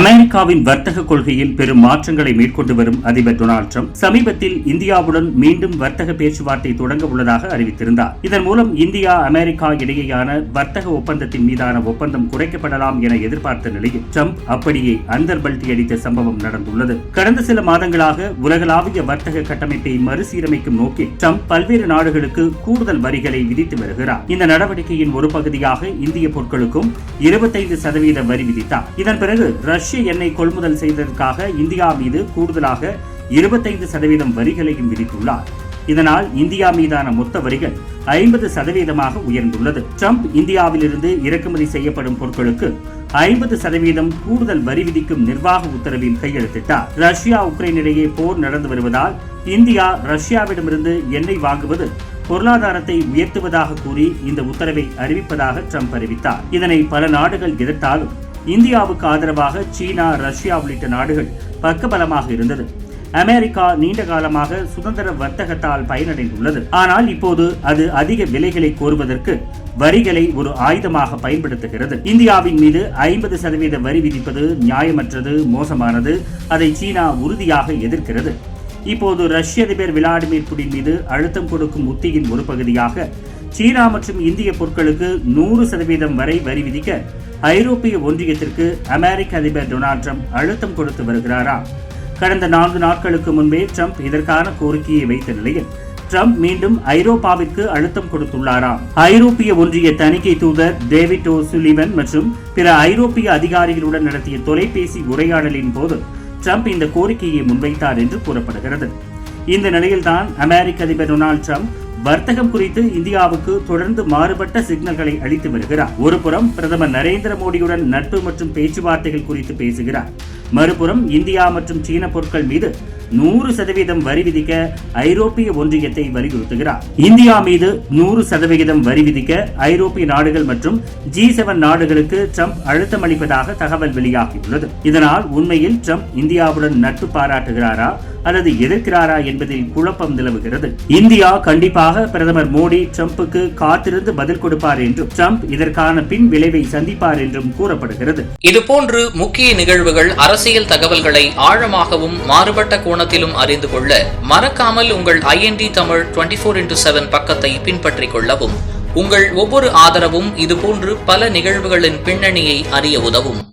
அமெரிக்காவின் வர்த்தக கொள்கையில் பெரும் மாற்றங்களை மேற்கொண்டு வரும் அதிபர் டொனால்ட் ட்ரம்ப் சமீபத்தில் இந்தியாவுடன் மீண்டும் வர்த்தக பேச்சுவார்த்தை தொடங்க உள்ளதாக அறிவித்திருந்தார். இதன் மூலம் இந்தியா அமெரிக்கா இடையேயான வர்த்தக ஒப்பந்தத்தின் மீதான ஒப்பந்தம் குறைக்கப்படலாம் என எதிர்பார்த்த நிலையில் ட்ரம்ப் அப்படியே அந்தர்பல்டி அடித்த சம்பவம் நடந்துள்ளது. கடந்த சில மாதங்களாக உலகளாவிய வர்த்தக கட்டமைப்பை மறுசீரமைக்கும் நோக்கில் ட்ரம்ப் பல்வேறு நாடுகளுக்கு கூடுதல் வரிகளை விதித்து வருகிறார். இந்த நடவடிக்கையின் ஒரு பகுதியாக இந்திய பொருட்களுக்கும் இருபத்தைந்து சதவீத வரி விதித்தார். இதன் பிறகு ரஷ்ய ரஷ்ய எண்ணெய் கொள்முதல் செய்ததற்காக இந்தியா மீது கூடுதலாக இருபத்தைந்து சதவீதம் வரிகளையும் விதித்துள்ளார். இதனால் இந்தியா மீதான மொத்த வரிகள் ஐம்பது சதவீதமாக உயர்ந்துள்ளது. ட்ரம்ப் இந்தியாவிலிருந்து இறக்குமதி செய்யப்படும் பொருட்களுக்கு ஐம்பது சதவீதம் கூடுதல் வரி விதிக்கும் நிர்வாக உத்தரவில் கையெழுத்திட்டார். ரஷ்யா உக்ரைன் இடையே போர் நடந்து வருவதால் இந்தியா ரஷ்யாவிடமிருந்து எண்ணெய் வாங்குவது பொருளாதாரத்தை உயர்த்துவதாக கூறி இந்த உத்தரவை அறிவிப்பதாக ட்ரம்ப் அறிவித்தார். இதனை பல நாடுகள் எதிர்த்தாலும் இந்தியாவுக்கு ஆதரவாக சீனா ரஷ்யா உள்ளிட்ட நாடுகள் பக்கபலமாக இருந்தது. அமெரிக்கா நீண்ட காலமாக சுதந்திர வர்த்தகத்தால் பயனடைந்துள்ளது. ஆனால் இப்போது அது அதிக விலைகளை கோருவதற்கு வரிகளை ஒரு ஆயுதமாக பயன்படுத்துகிறது. இந்தியாவின் மீது ஐம்பது சதவீத வரி விதிப்பது நியாயமற்றது மோசமானது. அதை சீனா உறுதியாக எதிர்க்கிறது. இப்போது ரஷ்ய அதிபர் விளாடிமிர் புடின் மீது அழுத்தம் கொடுக்கும் உத்தியின் ஒரு பகுதியாக சீனா மற்றும் இந்திய பொருட்களுக்கு நூறு சதவீதம் வரை வரி விதிக்க ஐரோப்பிய ஒன்றியத்திற்கு அமெரிக்க அதிபர் டொனால்ட் ட்ரம்ப் அழுத்தம் கொடுத்து வருகிறாரா? கடந்த நான்கு நாட்களுக்கு முன்பே ட்ரம்ப் இதற்கான கோரிக்கையை வைத்த நிலையில் ட்ரம்ப் மீண்டும் ஐரோப்பாவிற்கு அழுத்தம் கொடுத்துள்ளாராம் ஐரோப்பிய ஒன்றிய தணிக்கை தூதர் டேவிட் ஓ சுலிவன் மற்றும் பிற ஐரோப்பிய அதிகாரிகளுடன் நடத்திய தொலைபேசி உரையாடலின் போது ட்ரம்ப் இந்த கோரிக்கையை முன்வைத்தார் என்று கூறப்படுகிறது. இந்த நிலையில்தான் அமெரிக்க அதிபர் டொனால்ட் ட்ரம்ப் வர்த்தகம் குறித்து இந்தியாவுக்கு தொடர்ந்து மாறுபட்ட சிக்னல்களை அளித்து வருகிறார். ஒருபுறம் பிரதமர் நரேந்திர மோடியுடன் நட்பு மற்றும் பேச்சுவார்த்தைகள் குறித்து பேசுகிறார். மறுபுறம் இந்தியா மற்றும் சீன பொருட்கள் மீது நூறு சதவீதம் வரி விதிக்க ஐரோப்பிய ஒன்றியத்தை வலியுறுத்துகிறார். இந்தியா மீது நூறு சதவிகிதம் வரி விதிக்க ஐரோப்பிய நாடுகள் மற்றும் ஜி செவன் நாடுகளுக்கு ட்ரம்ப் அழுத்தம் அளிப்பதாக தகவல் வெளியாகியுள்ளது. இதனால் உண்மையில் ட்ரம்ப் இந்தியாவுடன் நட்பு பாராட்டுகிறாரா? அல்லது எதிர்க்கிறாரா என்பதில் குழப்பம் நிலவுகிறது. இந்தியா கண்டிப்பாக பிரதமர் மோடி ட்ரம்புக்கு காத்திருந்து பதில் கொடுப்பார் என்றும் டிரம்ப் இதற்கான பின் விளைவை சந்திப்பார் என்றும் கூறப்படுகிறது. இதுபோன்று முக்கிய நிகழ்வுகள் அரசியல் தகவல்களை ஆழமாகவும் மாறுபட்ட கோணத்திலும் அறிந்து கொள்ள மறக்காமல் உங்கள் IND Tamil twenty four into seven பக்கத்தை பின்பற்றிக் கொள்ளவும். உங்கள் ஒவ்வொரு ஆதரவும் இதுபோன்று பல நிகழ்வுகளின் பின்னணியை அறிய உதவும்.